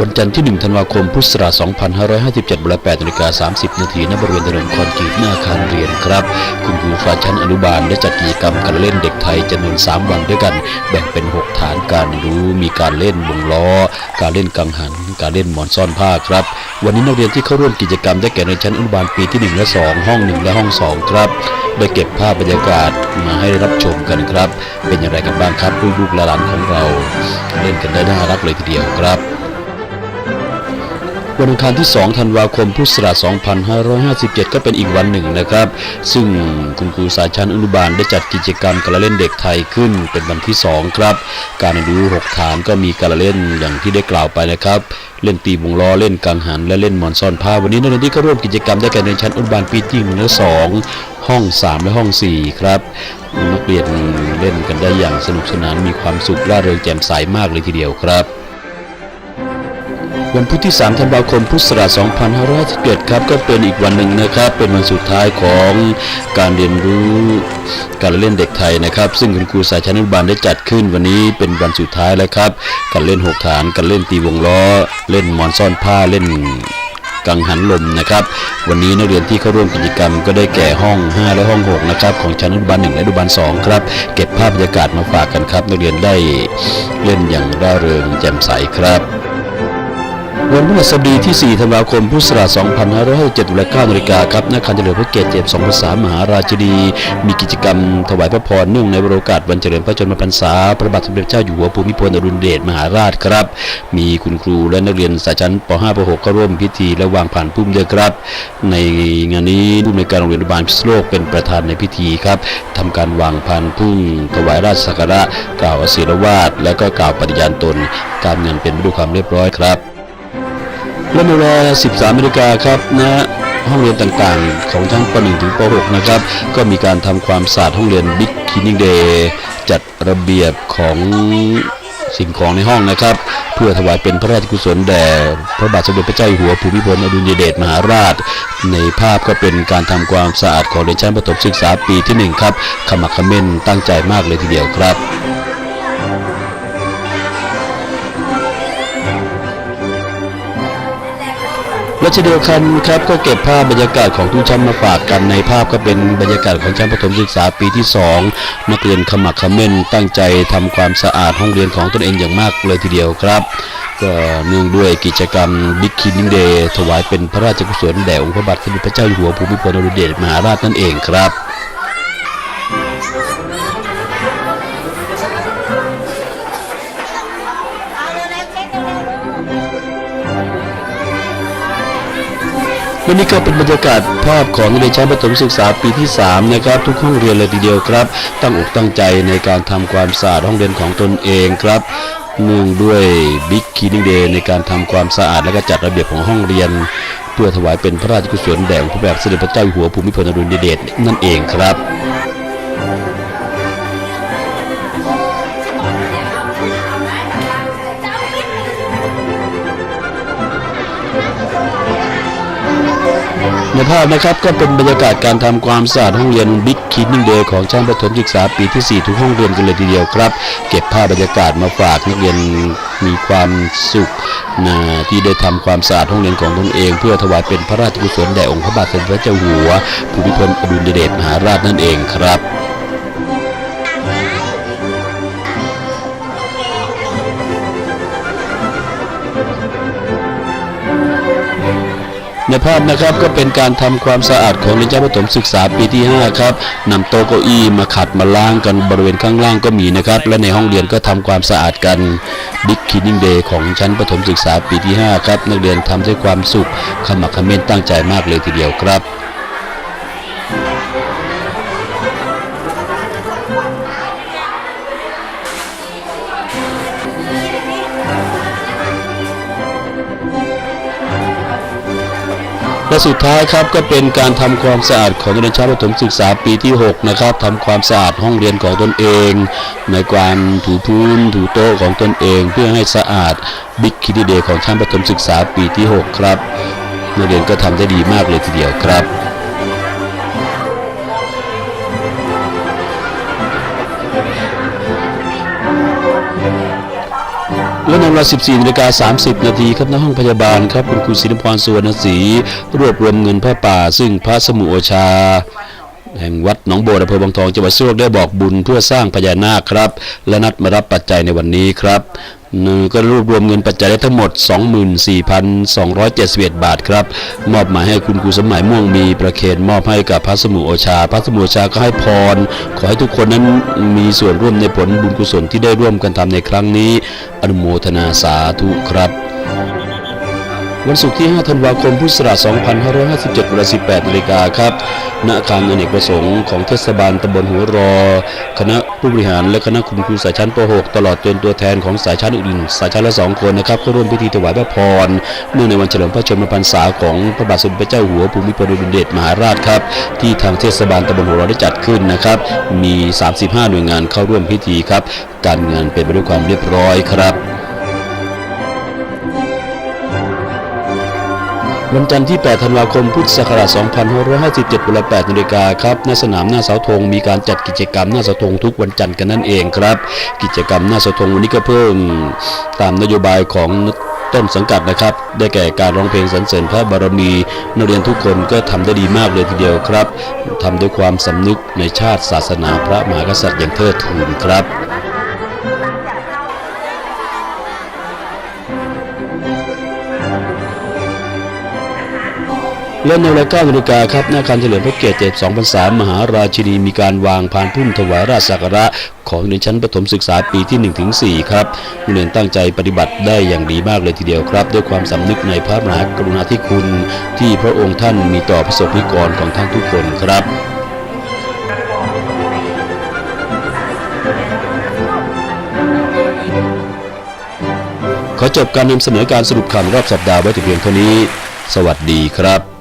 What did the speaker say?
วันจันทร์ที่ 1 ธันวาคม พุทธศักราช 2557เวลา8นาฬิกา30 นาทีณบริเวณถนนคอนกรีตหน้าอาคารเรียนครับ คุณครูฝ่ายชั้นอนุบาลได้จัดกิจกรรมการเล่นเด็กไทยจำนวน 3 วันด้วยกัน แบ่งเป็น 6 ฐานการรู้ มีการเล่นวงล้อ การเล่นกังหัน การเล่นหมอนซ่อนผ้าครับ วันนี้นักเรียนที่เข้าร่วมกิจกรรมได้แก่ในชั้นอนุบาลปีที่ 1 และ 2 ห้อง 1 และห้อง 2 ครับ ได้เก็บภาพบรรยากาศมาให้รับชมกันครับ เป็นอย่างไรกันบ้างครับลูกๆหลานของเรา เล่นกันได้น่ารักเลยทีเดียวครับ วันอังคารที่ 2 ธันวาคมพุทธศักราช 2557 ก็เป็นอีกวันหนึ่งนะครับ ซึ่งคุณครูสายชั้นอนุบาลได้จัดกิจกรรมการเล่นเด็กไทยขึ้นเป็นวันที่ 2 ครับ การเรียนรู้ 6 ฐานก็มีการเล่นอย่างที่ได้กล่าวไปนะครับ เล่นตีวงล้อเล่นกังหันและเล่นหมอนซ่อนผ้า วันนี้นักเรียนที่เข้าร่วมกิจกรรมได้แก่ในชั้นอนุบาลปีที่1และ2ห้อง 3 และห้อง 4 ครับนักเรียนเล่นกันได้อย่างสนุกสนานมีความสุขร่าเริงแจ่มใสมากเลยทีเดียวครับ วันพุธที่ 3 ธันวาคม พุทธศักราช 2517ครับ ก็เป็นอีกวันหนึ่งนะครับ เป็นวันสุดท้ายของการเรียนรู้การเล่นเด็กไทยนะครับ ซึ่งคุณครูสายชั้นอนุบาลได้จัดขึ้นวันนี้เป็นวันสุดท้ายแล้วครับ การเล่นหกฐาน การเล่นตีวงล้อ เล่นมอนซ่อนผ้า เล่นกังหันลมนะครับ วันนี้นักเรียนที่เข้าร่วมกิจกรรมก็ได้แก่ห้อง 5 และห้อง 6 นะครับ ของชั้นอนุบาล1และอนุบาล2ครับ เก็บภาพบรรยากาศมาฝากกันครับ นักเรียนได้เล่นอย่างร่าเริงแจ่มใสครับ วันพฤหัสบดีที่ 4 ธันวาคม พุทธศักราช 2557เวลา9นาฬิกาครับณอาคารเฉลิมพระเกียรติ7 2ภาษามหาราชดีมีกิจกรรมถวายพระพรเนื่องในโอกาสวันเฉลิมพระชนมพรรษา พระบาทสมเด็จเจ้าอยู่หัวภูมิพลอดุลยเดชมหาราชครับ มีคุณครูและนักเรียนสายชั้นป .5 ป .6 เข้าร่วมพิธีและวางผ่านพุ่มด้วยครับ ในงานนี้ผู้อำนการโรงเรียนบาลพิษณุโลกเป็นประธานในพิธีครับทำการวางผ่านพุ่มถวายราชสักการะกล่าวอศิรวาทและก็กล่าวปฏิญาณตน การงานเป็นไปด้วยความเรียบร้อยครับ และในเวลา 13นาฬิกาครับณห้องเรียนต่างๆ ของชั้นป .1 ถึงป .6 นะครับ ก็มีการทำความสะอาดห้องเรียน Big Cleaning Day จัดระเบียบของสิ่งของในห้องนะครับ เพื่อถวายเป็นพระราชกุศลแด่พระบาทสมเด็จพระเจ้าอยู่หัวภูมิพลอดุลยเดชมหาราช ในภาพก็เป็นการทำความสะอาดของเรียนชั้นประถมศึกษาปีที่หนึ่งครับขมักขม้นตั้งใจมากเลยทีเดียวครับ และเช่นเดียวกันครับก็เก็บภาพบรรยากาศของทุกชั้นมาฝากกันในภาพก็เป็นบรรยากาศของชั้นประถมศึกษาปีที่ 2 นักเรียนขมักขม้นตั้งใจทำความสะอาดห้องเรียนของตนเองอย่างมากเลยทีเดียวครับ ก็เนื่องด้วยกิจกรรมบิ๊กคินนิ่งเดย์ถวายเป็นพระราชกุศลแด่องค์พระบาทสมเด็จพระเจ้าอยู่หัวภูมิพลอดุลยเดชมหาราชนั่นเองครับ วันนี้ก็เป็นบรรยากาศภาพของนักเรียนชั้นประถมศึกษาปีที่ 3 นะครับ ทุกห้องเรียนเลยทีเดียวครับ ตั้งอกตั้งใจในการทำความสะอาดห้องเรียนของตนเองครับเนื่องด้วยบิ๊กคีนิ่งเดย์ในการทำความสะอาดและก็จัดระเบียบของห้องเรียน เพื่อถวายเป็นพระราชกุศลแด่พระบาทสมเด็จพระเจ้าอยู่หัวภูมิพลอดุลยเดชนั่นเองครับ ในภาพนะครับก็เป็นบรรยากาศการทำความสะอาดห้องเรียนบิ๊กคิดนิ่งเดย์ของชั้นประถมศึกษาปีที่ 4 ทุกห้องเรียนกันเลยทีเดียวครับ เก็บภาพบรรยากาศมาฝากนักเรียนมีความสุขนะที่ได้ทำความสะอาดห้องเรียนของตนเอง เพื่อถวายเป็นพระราชกุศลแด่องค์พระบาทสมเด็จพระเจ้าอยู่หัวภูมิพลอดุลยเดชมหาราชนั่นเองครับ ในภาพนะครับก็เป็นการทำความสะอาดของเรียนชั้นประถมศึกษาปีที่ 5 ครับนำโต๊ะเก้าอี้มาขัดมาล้างกันบริเวณข้างล่างก็มีนะครับ และในห้องเรียนก็ทำความสะอาดกันบิ๊กคินนิ่งเดย์ของชั้นประถมศึกษาปีที่ 5 ครับ นักเรียนทำด้วยความสุขขมักขม้นตั้งใจมากเลยทีเดียวครับ และสุดท้ายครับก็เป็นการทำความสะอาดของนักเรียนชั้นประถมศึกษาปีที่ 6 นะครับทำความสะอาดห้องเรียนของตนเอง ในการถูพื้นถูโต๊ะของตนเอง เพื่อให้สะอาดบิ๊กคิดเดย์ของชั้นประถมศึกษาปีที่ 6 ครับนักเรียนก็ทำได้ดีมากเลยทีเดียวครับ และในเวลา 14นาฬิกา30 นาทีครับณห้องพยาบาลครับ คุณครูศิลพรสุวรรณศรีรวบรวมเงินพระป่า ซึ่งพระสมุโอชา แห่งวัดหนองโบอำเภอบางทองจังหวัดสุโขทัยได้บอกบุญเพื่อสร้างพญานาคครับ และนัดมารับปัจจัยในวันนี้ครับ ก็รวบรวมเงินปัจจัยได้ทั้งหมด 24,271 บาทครับ มอบหมายให้คุณครูสมหมายม่วงมีประเคนมอบให้กับพระสมุโอชา พระสมุโอชาก็ให้พร ขอให้ทุกคนนั้นมีส่วนร่วมในผลบุญกุศลที่ได้ร่วมกันทำในครั้งนี้ อนุโมทนาสาธุครับ วันศุกร์ที่ 5 ธันวาคม พุทธศักราช 2557 เวลา 18 นาฬิกาครับ ณ อาคารอเนกประสงค์ของเทศบาลตำบลหัวรอ คณะผู้บริหารและคณะคุณครูสายชั้นป .6 ตลอดจนตัวแทนของสายชั้นอื่นสายชั้นละ 2 คนนะครับเข้าร่วมพิธีถวายพระพร เนื่องในวันเฉลิมพระชนมพรรษาของพระบาทสมเด็จพระเจ้าหัวภูมิพลอดุลยเดชมหาราชครับ ที่ทางเทศบาลตำบลหัวรอได้จัดขึ้นนะครับ มี 35 หน่วยงานเข้าร่วมพิธีครับ การงานเป็นไปด้วยความเรียบร้อยครับ วันจันทร์ที่ 8 ธันวาคม พุทธศักราช 2557เวลา8นาฬิกาครับณสนามหน้าเสาธงมีการจัดกิจกรรมหน้าเสาธงทุกวันจันทร์กันนั่นเองครับ กิจกรรมหน้าเสาธงวันนี้ก็เพิ่มตามนโยบายของต้นสังกัดนะครับ ได้แก่การร้องเพลงสรรเสริญพระบารมี นักเรียนทุกคนก็ทำได้ดีมากเลยทีเดียวครับทำด้วยความสำนึกในชาติศาสนาพระมหากษัตริย์อย่างเทิดทูนครับ และในเวลา9นาฬิกาครับหน้าการเฉลิมพระเกียรติ72พรรษามหาราชินีมีการวางพานพุ่มถวายราชสักการะของในชั้นประถมศึกษาปีที่1ถึง4ครับนักเรียนตั้งใจปฏิบัติได้อย่างดีมากเลยทีเดียวครับ ด้วยความสำนึกในพระมหากรุณาธิคุณ ที่พระองค์ท่านมีต่อประสบนิกรของท่านทุกคนครับขอจบการนำเสนอการสรุปข่าวรอบสัปดาห์ไว้แต่เพียงเท่านี้ สวัสดีครับ